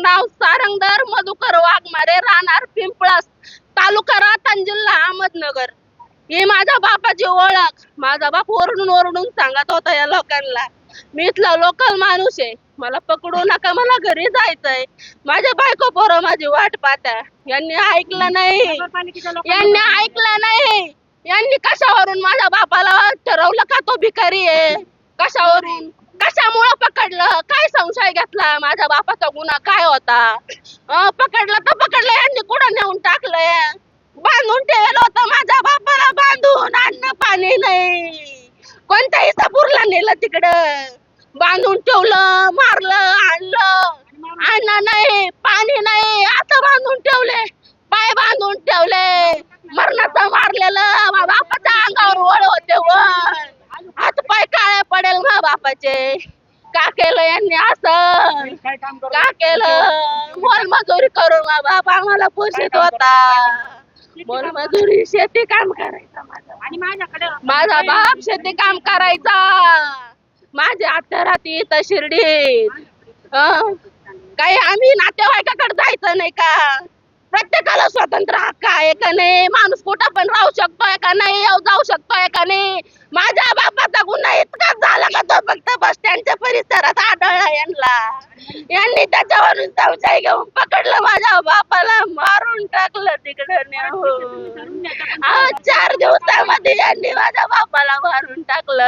नाव सारंगधर मधुकर वाघमारे राहणार पिंपळास तालुका रातन जिल्हा अहमदनगर. ही माझ्या बापाची ओळख. माझा बाप ओरडून ओरडून सांगत होता या लोकांना मी इथला लोकल माणूस आहे. मला पकडू नका मला घरी जायचंय. माझ्या बायको पोरं माझी वाट पाहत्या यांनी ऐकलं नाही. यांनी ऐकलं नाही. यांनी कशावरून माझ्या बापाला ठरवलं का तो भिकारी आहे? कशावरून? कशामुळं पकडलं? संशय घेतला. माझ्या बापाचा गुन्हा काय होता? पकडला पकडलं तर पकडलं यांनी कुठं नेऊन टाकलंय? बांधून ठेवलं होतं माझ्या बापाला बांधून अन्न पाणी नाही. कोणत्याही सपूरला नेलं तिकडं. बांधून ठेवलं मारलं आणलं. अन्न नाही आता बांधून ठेवले पाय बांधून ठेवले मरणाचं मारलेलं मा बापाच्या अंगावर वळ होते वळ हात पाय काळे पडेल मा बापाचे का केलं यांनी असं काय केलं. मोलमजुरी करून मा बाप आम्हाला पोषित होता. मोलमजुरी शेती काम करायचं माझा. आणि माझ्याकडे माझा बाप शेती काम करायचा. माझी आत्या राहते इथं शिर्डीत. हं? काही आम्ही नातेवाईकाकडे जायचं नाही का? प्रत्येकाला स्वतंत्र हक्क आहे का नाही? माणूस कुठं पण राहू शकतोय का नाही? येऊ जाऊ शकतोय का नाही? माझ्या बापाचा गुन्हा इतकाच झाला का तो फक्त बस स्टँडच्या परिसरात आढळला यांना. यांनी त्याच्यावरून संशय घेऊन पकडलं माझ्या बापाला मारून टाकलं तिकडं अहो, चार दिवसामध्ये यांनी माझ्या बापाला मारून टाकलं.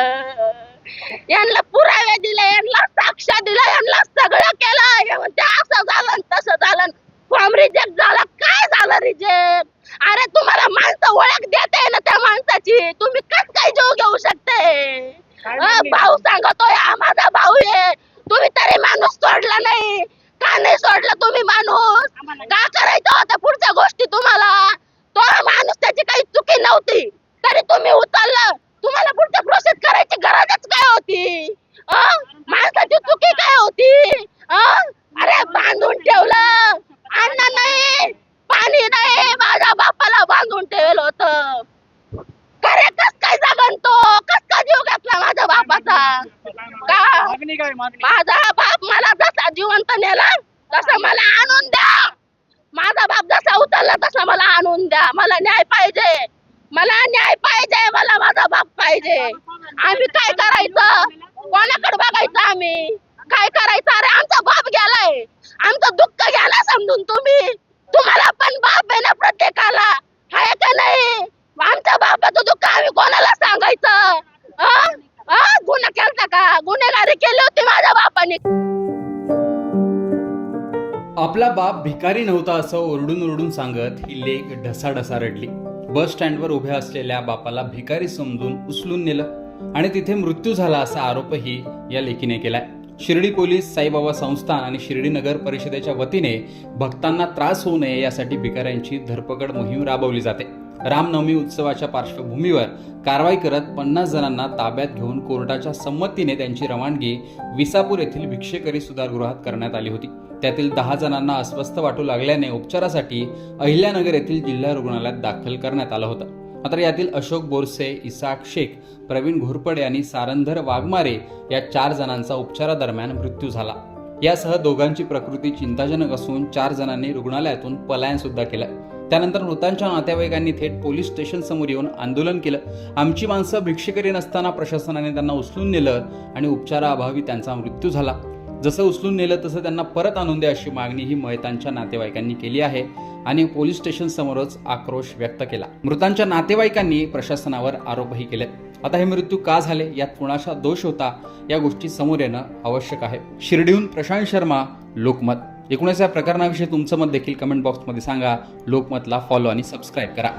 यांना पुरावे दिले यांना साक्ष दिलं यांना सगळं केलं हे म्हणते असं झालं आणि तसं झालं फॉर्म रिजेक्ट झाला काय झालं रिजेक्ट अरे तुम्हाला माणसं ओळख देते ना त्या माणसाची तुम्ही कस काय जीव घेऊ शकते काय अं, मागणी? भाऊ सांगतोय हा माझा भाऊ आहे तुम्ही तरी माणूस सोडला नाही का नाही सोडला तुम्ही माणूस. का करायचं होतं पुढच्या गोष्टी तुम्हाला? तो माणूस त्याची काही चुकी नव्हती. तरी तुम्ही उचललं. तुम्हाला पुढच्या प्रोसेस करायची गरजच काय होती? माणसाची चुकी काय होती? अरे बांधून ठेवलं. अन्न नाही पाणी नाही माझ्या बापाला बांधून ठेवलं होतं. खरे कस काय जगन तो? कस काय जीव घेतला माझ्या बापाचा? का माझा बाप मला माझा जिवंत नेला तसा मला आणून द्या. माझा बाप जसा उतरला तसा मला आणून द्या. मला न्याय पाहिजे. मला न्याय पाहिजे. मला माझा बाप पाहिजे. आम्ही काय करायचं? कोणाकडे बघायचं आम्ही? काय करायचं? अरे आमचा बाप गेलाय. आमचं दुःख घ्या समजून तुम्ही. तुम्हाला पण बाप आहे ना प्रत्येकाला. आहे का नाही? आमच्या बापाचं दुःख आम्ही कोणाला सांगायचं? गुन्हा केलता का? गुन्हेगारी केली होती माझ्या बापाने. आपला बाप भिकारी नव्हता असं ओरडून ओरडून सांगत ही लेक ढसाढसा रडली. बस स्टँडवर उभ्या असलेल्या बापाला भिकारी समजून उचलून नेलं आणि तिथे मृत्यू झाला असा आरोपही या लेखीने केलाय. शिर्डी पोलीस साईबाबा संस्थान आणि शिर्डी नगर परिषदेच्या वतीने भक्तांना त्रास होऊ नये यासाठी भिकाऱ्यांची धरपकड मोहीम राबवली जाते. रामनवमी उत्सवाच्या पार्श्वभूमीवर कारवाई करत पन्नास जणांना ताब्यात घेऊन कोर्टाच्या संमतीने त्यांची रवानगी विसापूर येथील भिक्षेकरी सुधारगृहात करण्यात आली होती. त्यातील दहा जणांना अस्वस्थ वाटू लागल्याने उपचारासाठी अहिल्यानगर येथील जिल्हा रुग्णालयात दाखल करण्यात आलं होतं. मात्र यातील अशोक बोरसे इसाक शेख प्रवीण घोरपडे आणि सारंधर वाघमारे या चार जणांचा उपचारादरम्यान मृत्यू झाला. यासह दोघांची प्रकृती चिंताजनक असून चार जणांनी रुग्णालयातून पलायन सुद्धा केलं. त्यानंतर मृतांच्या नातेवाईकांनी थेट पोलीस स्टेशन समोर येऊन आंदोलन केलं. आमची माणसं भिक्षेकरी नसताना प्रशासनाने त्यांना उचलून नेलं आणि उपचाराअभावी त्यांचा मृत्यू झाला. जसं उचलून नेलं तसं त्यांना परत आणून द्या अशी मागणी ही मयतांच्या नातेवाईकांनी केली आहे आणि पोलीस स्टेशन समोरच आक्रोश व्यक्त केला. मृतांच्या नातेवाईकांनी प्रशासनावर आरोपही केले. आता हे मृत्यू का झाले? यात कुणाचा दोष होता? या गोष्टी समोर येणं आवश्यक आहे. शिर्डीहून प्रशांत शर्मा लोकमत. एकूणच या प्रकरणाविषयी तुमचं मत देखील कमेंट बॉक्समध्ये सांगा. लोकमतला फॉलो आणि सबस्क्राईब करा.